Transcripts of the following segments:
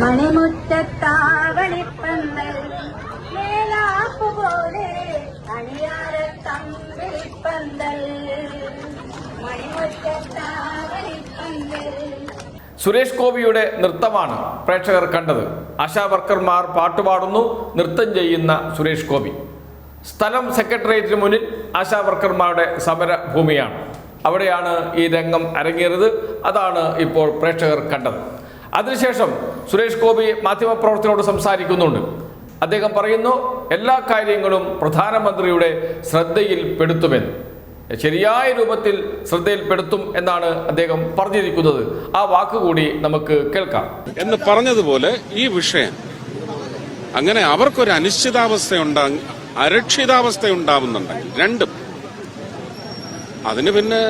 മണിമുറ്റത്താവണിപ്പന്തൽ മേലാപ്പുപോലെ അണിയാര മണിമുറ്റത്താവണിപ്പന്തൽ സുരേഷ് ഗോപിയുടെ നൃത്തമാണ് പ്രേക്ഷകർ കണ്ടത്. ആശാ വർക്കർമാർ പാട്ടുപാടുന്നു നൃത്തം ചെയ്യുന്ന സുരേഷ് ഗോപി. സ്ഥലം സെക്രട്ടേറിയറ്റിന് മുന്നിൽ സമര ഭൂമിയാണ് അവിടെയാണ് ഈ രംഗം അരങ്ങേറിയത്. അതാണ് ഇപ്പോൾ പ്രേക്ഷകർ കണ്ടത്. അതിനുശേഷം സുരേഷ് ഗോപി മാധ്യമപ്രവർത്തകരോട് സംസാരിക്കുന്നുണ്ട്. അദ്ദേഹം പറയുന്നു എല്ലാ കാര്യങ്ങളും പ്രധാനമന്ത്രിയുടെ ശ്രദ്ധയിൽപ്പെടുത്തുമെന്ന് ശരിയായ രൂപത്തിൽ ശ്രദ്ധയിൽപ്പെടുത്തും എന്നാണ് അദ്ദേഹം പറഞ്ഞിരിക്കുന്നത്. ആ വാക്കുകൂടി നമുക്ക് കേൾക്കാം. എന്ന് പറഞ്ഞതുപോലെ ഈ വിഷയം അങ്ങനെ അവർക്കൊരു അനിശ്ചിതാവസ്ഥ ഉണ്ടാ അരക്ഷിതാവസ്ഥ ഉണ്ടാവുന്നുണ്ടെങ്കിൽ രണ്ടും. അതിന് പിന്നെ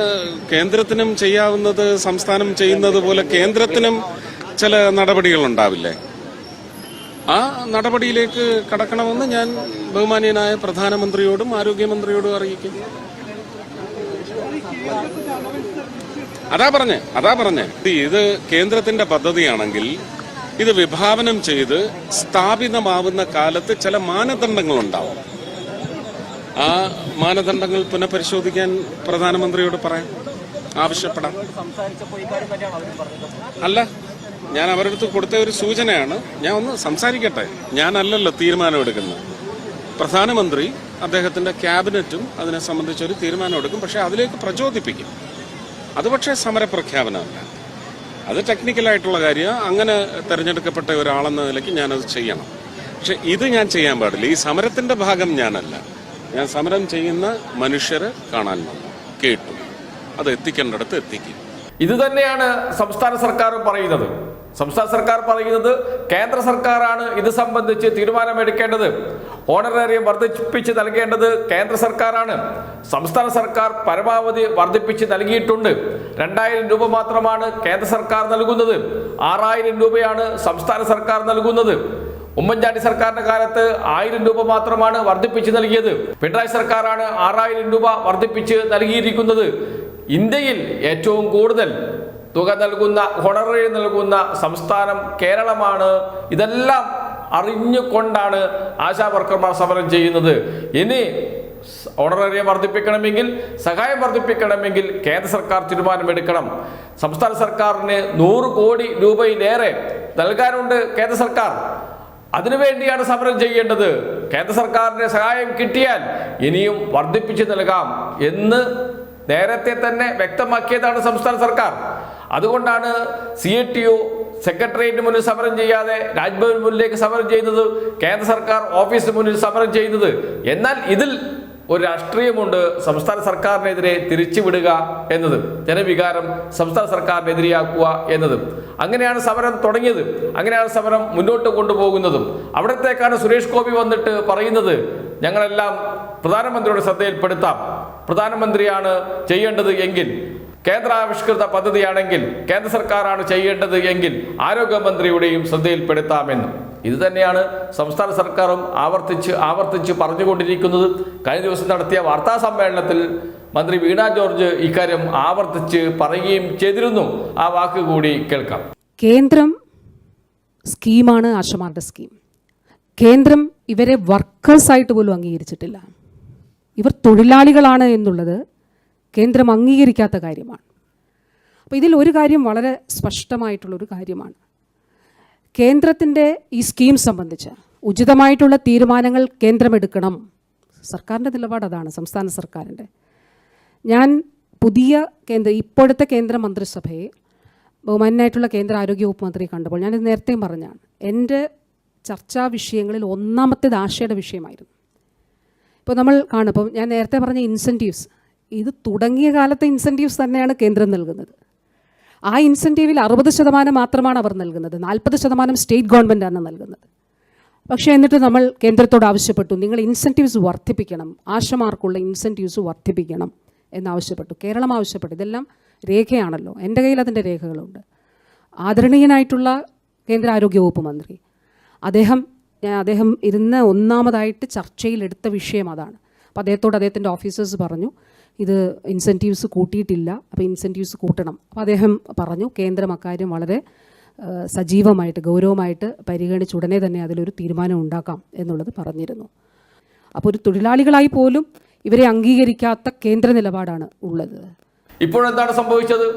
കേന്ദ്രത്തിനും ചെയ്യാവുന്നത് സംസ്ഥാനം ചെയ്യുന്നത് പോലെ കേന്ദ്രത്തിനും ചില നടപടികൾ ഉണ്ടാവില്ലേ? ആ നടപടിയിലേക്ക് കടക്കണമെന്ന് ഞാൻ ബഹുമാനീയനായ പ്രധാനമന്ത്രിയോടും ആരോഗ്യമന്ത്രിയോടും അറിയിക്കും. അതാ പറഞ്ഞേ അതാ പറഞ്ഞേ. ഇത് കേന്ദ്രത്തിന്റെ പദ്ധതിയാണെങ്കിൽ ഇത് വിഭാവനം ചെയ്ത് സ്ഥാപിതമാവുന്ന കാലത്ത് ചില മാനദണ്ഡങ്ങൾ ഉണ്ടാവും. ആ മാനദണ്ഡങ്ങൾ പുനഃപരിശോധിക്കാൻ പ്രധാനമന്ത്രിയോട് പറയാം. ആവശ്യപ്പെടാം. അല്ല ഞാൻ അവരുടെ അടുത്ത് കൊടുത്ത ഒരു സൂചനയാണ്. ഞാൻ ഒന്ന് സംസാരിക്കട്ടെ? ഞാനല്ലല്ലോ തീരുമാനമെടുക്കുന്നത് പ്രധാനമന്ത്രി അദ്ദേഹത്തിന്റെ ക്യാബിനറ്റും അതിനെ സംബന്ധിച്ച് ഒരു തീരുമാനമെടുക്കും പക്ഷേ അതിലേക്ക് പ്രചോദിപ്പിക്കും. അത് പക്ഷേ സമരപ്രഖ്യാപനമല്ല. അത് ടെക്നിക്കലായിട്ടുള്ള കാര്യം അങ്ങനെ തിരഞ്ഞെടുക്കപ്പെട്ട ഒരാളെന്ന നിലയ്ക്ക് ഞാനത് ചെയ്യണം. പക്ഷെ ഇത് ഞാൻ ചെയ്യാൻ പാടില്ല. ഈ സമരത്തിന്റെ ഭാഗം ഞാനല്ല. ഞാൻ സമരം ചെയ്യുന്ന മനുഷ്യരെ കാണാൻ വന്നു. കേട്ടു. അത് എത്തിക്കേണ്ടടുത്ത് എത്തിക്കും. ഇത് തന്നെയാണ് സംസ്ഥാന സർക്കാർ പറയുന്നത്. സംസ്ഥാന സർക്കാർ പറയുന്നത് കേന്ദ്ര സർക്കാരാണ് ഇത് സംബന്ധിച്ച് തീരുമാനമെടുക്കേണ്ടത്. ഓണറേറിയം വർദ്ധിപ്പിച്ച് നൽകേണ്ടത് കേന്ദ്ര സർക്കാരാണ്. സംസ്ഥാന സർക്കാർ പരമാവധി വർദ്ധിപ്പിച്ച് നൽകിയിട്ടുണ്ട്. രണ്ടായിരം രൂപ മാത്രമാണ് കേന്ദ്ര സർക്കാർ നൽകുന്നത്. ആറായിരം രൂപയാണ് സംസ്ഥാന സർക്കാർ നൽകുന്നത്. ഉമ്മൻചാണ്ടി സർക്കാരിന്റെ കാലത്ത് ആയിരം രൂപ മാത്രമാണ് വർദ്ധിപ്പിച്ച് നൽകിയത്. പിണറായി സർക്കാരാണ് ആറായിരം രൂപ വർദ്ധിപ്പിച്ച് നൽകിയിരിക്കുന്നത്. ഇന്ത്യയിൽ ഏറ്റവും കൂടുതൽ തുക നൽകുന്ന ഹൊണറി നൽകുന്ന സംസ്ഥാനം കേരളമാണ്. ഇതെല്ലാം അറിഞ്ഞുകൊണ്ടാണ് ആശാ വർക്കർമാർ സമരം ചെയ്യുന്നത്. ഇനി ഓണറേറിയം വർദ്ധിപ്പിക്കണമെങ്കിൽ സഹായം വർദ്ധിപ്പിക്കണമെങ്കിൽ കേന്ദ്ര സർക്കാർ തീരുമാനമെടുക്കണം. സംസ്ഥാന സർക്കാരിന് നൂറ് കോടി രൂപയിലേറെ നൽകാനുണ്ട് കേന്ദ്ര സർക്കാർ. അതിനുവേണ്ടിയാണ് സമരം ചെയ്യേണ്ടത്. കേന്ദ്ര സർക്കാരിന്റെ സഹായം കിട്ടിയാൽ ഇനിയും വർദ്ധിപ്പിച്ചു നൽകാം എന്ന് നേരത്തെ തന്നെ വ്യക്തമാക്കിയതാണ് സംസ്ഥാന സർക്കാർ. അതുകൊണ്ടാണ് സി എ ടി ഒ സെക്രട്ടേറിയറ്റിന് മുന്നിൽ സമരം ചെയ്യാതെ രാജ്ഭവൻ മുന്നിലേക്ക് സമരം ചെയ്യുന്നത് കേന്ദ്ര സർക്കാർ ഓഫീസിന് മുന്നിൽ സമരം ചെയ്യുന്നത് എന്നാൽ ഇതിൽ ഒരു രാഷ്ട്രീയമുണ്ട്. സംസ്ഥാന സർക്കാരിനെതിരെ തിരിച്ചുവിടുക എന്നത് ജനവികാരം സംസ്ഥാന സർക്കാരിനെതിരെയാക്കുക എന്നത്. അങ്ങനെയാണ് സമരം തുടങ്ങിയത്. അങ്ങനെയാണ് സമരം മുന്നോട്ട് കൊണ്ടുപോകുന്നതും. അവിടത്തേക്കാണ് സുരേഷ് ഗോപി വന്നിട്ട് പറയുന്നത് ഞങ്ങളെല്ലാം പ്രധാനമന്ത്രിയുടെ ശ്രദ്ധയിൽപ്പെടുത്താം. പ്രധാനമന്ത്രിയാണ് ചെയ്യേണ്ടത് എങ്കിൽ കേന്ദ്രാവിഷ്കൃത പദ്ധതിയാണെങ്കിൽ കേന്ദ്ര സർക്കാരാണ് ചെയ്യേണ്ടത് എങ്കിൽ ആരോഗ്യമന്ത്രിയുടെയും ശ്രദ്ധയിൽപ്പെടുത്താമെന്നും. ഇത് തന്നെയാണ് സംസ്ഥാന സർക്കാരും ആവർത്തിച്ച് ആവർത്തിച്ച് പറഞ്ഞുകൊണ്ടിരിക്കുന്നത്. കഴിഞ്ഞ ദിവസം നടത്തിയ വാർത്താ സമ്മേളനത്തിൽ മന്ത്രി വീണ ജോർജ് ഇക്കാര്യം ആവർത്തിച്ച് പറയുകയും ചെയ്തിരുന്നു. ആ വാക്ക് കൂടി കേൾക്കാം. കേന്ദ്രം സ്കീമാണ് ആശമാരുടെ സ്കീം. കേന്ദ്രം ഇവരെ വർക്കേഴ്സായിട്ട് പോലും അംഗീകരിച്ചിട്ടില്ല. ഇവർ തൊഴിലാളികളാണ് എന്നുള്ളത് കേന്ദ്രം അംഗീകരിക്കാത്ത കാര്യമാണ്. അപ്പോൾ ഇതിൽ ഒരു കാര്യം വളരെ സ്പഷ്ടമായിട്ടുള്ളൊരു കാര്യമാണ്. കേന്ദ്രത്തിന്റെ ഈ സ്കീം സംബന്ധിച്ച് ഉചിതമായിട്ടുള്ള തീരുമാനങ്ങൾ കേന്ദ്രമെടുക്കണം സർക്കാരിന്റെ നിലപാട് അതാണ് സംസ്ഥാന സർക്കാരിന്റെ. ഞാൻ പുതിയ കേന്ദ്ര ഇപ്പോഴത്തെ കേന്ദ്ര മന്ത്രിസഭയെ ബഹുമാനായിട്ടുള്ള കേന്ദ്ര ആരോഗ്യ വകുപ്പ് മന്ത്രി കണ്ടപ്പോൾ ഞാനിത് നേരത്തെയും പറഞ്ഞാണ്. എന്റെ ചർച്ചാ വിഷയങ്ങളിൽ ഒന്നാമത്തേത് ആശയുടെ വിഷയമായിരുന്നു. ഇപ്പോൾ നമ്മൾ കാണുമ്പോൾ ഞാൻ നേരത്തെ പറഞ്ഞ ഇൻസെന്റീവ്സ് ഇത് തുടങ്ങിയ കാലത്തെ ഇൻസെന്റീവ്സ് തന്നെയാണ് കേന്ദ്രം നൽകുന്നത്. ആ ഇൻസെന്റീവിൽ അറുപത് ശതമാനം മാത്രമാണ് അവർ നൽകുന്നത്. നാൽപ്പത് ശതമാനം സ്റ്റേറ്റ് ഗവൺമെന്റാണ് നൽകുന്നത്. പക്ഷേ എന്നിട്ട് നമ്മൾ കേന്ദ്രത്തോട് ആവശ്യപ്പെട്ടു. നിങ്ങൾ ഇൻസെന്റീവ്സ് വർദ്ധിപ്പിക്കണം. ആശമാർക്കുള്ള ഇൻസെന്റീവ്സ് വർദ്ധിപ്പിക്കണം എന്നാവശ്യപ്പെട്ടു. കേരളം ആവശ്യപ്പെട്ടു. ഇതെല്ലാം രേഖയാണല്ലോ. എന്റെ കയ്യിൽ അതിന്റെ രേഖകളുണ്ട്. ആദരണീയനായിട്ടുള്ള കേന്ദ്ര ആരോഗ്യ വകുപ്പ് മന്ത്രി. അദ്ദേഹം ഞാൻ അദ്ദേഹം ഇരുന്ന് ഒന്നാമതായിട്ട് ചർച്ചയിലെടുത്ത വിഷയം അതാണ്. അപ്പോൾ അദ്ദേഹത്തോട് അദ്ദേഹത്തിന്റെ ഓഫീസേഴ്സ് പറഞ്ഞു ഇത് ഇൻസെന്റീവ്സ് കൂട്ടിയിട്ടില്ല. അപ്പോൾ ഇൻസെന്റീവ്സ് കൂട്ടണം. അപ്പോൾ അദ്ദേഹം പറഞ്ഞു കേന്ദ്രം അക്കാര്യം വളരെ സജീവമായിട്ട് ഗൗരവമായിട്ട് പരിഗണിച്ച് ഉടനെ തന്നെ അതിലൊരു തീരുമാനം ഉണ്ടാക്കാം എന്നുള്ളത് പറഞ്ഞിരുന്നു. അപ്പോൾ ഒരു തൊഴിലാളികളായി പോലും ഇവരെ അംഗീകരിക്കാത്ത കേന്ദ്ര നിലപാടാണ് ഉള്ളത്. ഇപ്പോഴെന്താണ് സംഭവിച്ചത്?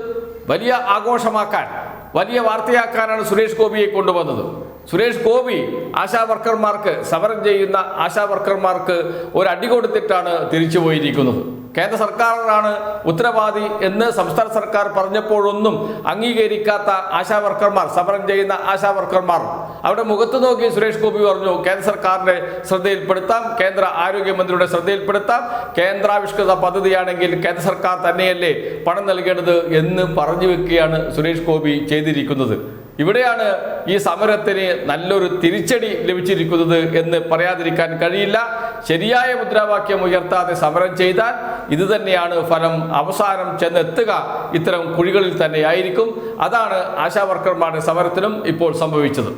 വലിയ ആഘോഷമാക്കാൻ വലിയ വാർത്തയാക്കാനാണ് സുരേഷ് ഗോപിയെ കൊണ്ടുവന്നത്. സുരേഷ് ഗോപി ആശാ വർക്കർമാർക്ക് സമരം ചെയ്യുന്ന ആശാ വർക്കർമാർക്ക് ഒരു അടി കൊടുത്തിട്ടാണ് തിരിച്ചു പോയിരിക്കുന്നത് കേന്ദ്ര സർക്കാരാണ് ഉത്തരവാദി എന്ന് സംസ്ഥാന സർക്കാർ പറഞ്ഞപ്പോഴൊന്നും അംഗീകരിക്കാത്ത ആശാ വർക്കർമാർ സമരം ചെയ്യുന്ന ആശാ വർക്കർമാർ അവിടെ മുഖത്ത് നോക്കി സുരേഷ് ഗോപി പറഞ്ഞു കേന്ദ്ര സർക്കാരിന്റെ ശ്രദ്ധയിൽപ്പെടുത്താം കേന്ദ്ര ആരോഗ്യമന്ത്രിയുടെ ശ്രദ്ധയിൽപ്പെടുത്താം. കേന്ദ്രാവിഷ്കൃത പദ്ധതിയാണെങ്കിൽ കേന്ദ്ര സർക്കാർ തന്നെയല്ലേ പണം നൽകേണ്ടത്? എന്ന് പറഞ്ഞു വെക്കുകയാണ് സുരേഷ് ഗോപി ചെയ്തിരിക്കുന്നത്. ഇവിടെയാണ് ഈ സമരത്തിന് നല്ലൊരു തിരിച്ചടി ലഭിച്ചിരിക്കുന്നത് എന്ന് പറയാതിരിക്കാൻ കഴിയില്ല. ശരിയായ മുദ്രാവാക്യം ഉയർത്താതെ സമരം ചെയ്താൽ ഇത് തന്നെയാണ് ഫലം. അവസാനം ചെന്നെത്തുക ഇത്തരം കുഴികളിൽ തന്നെയായിരിക്കും അതാണ് ആശാ വർക്കർമാരുടെ സമരത്തിനും ഇപ്പോൾ സംഭവിച്ചത്.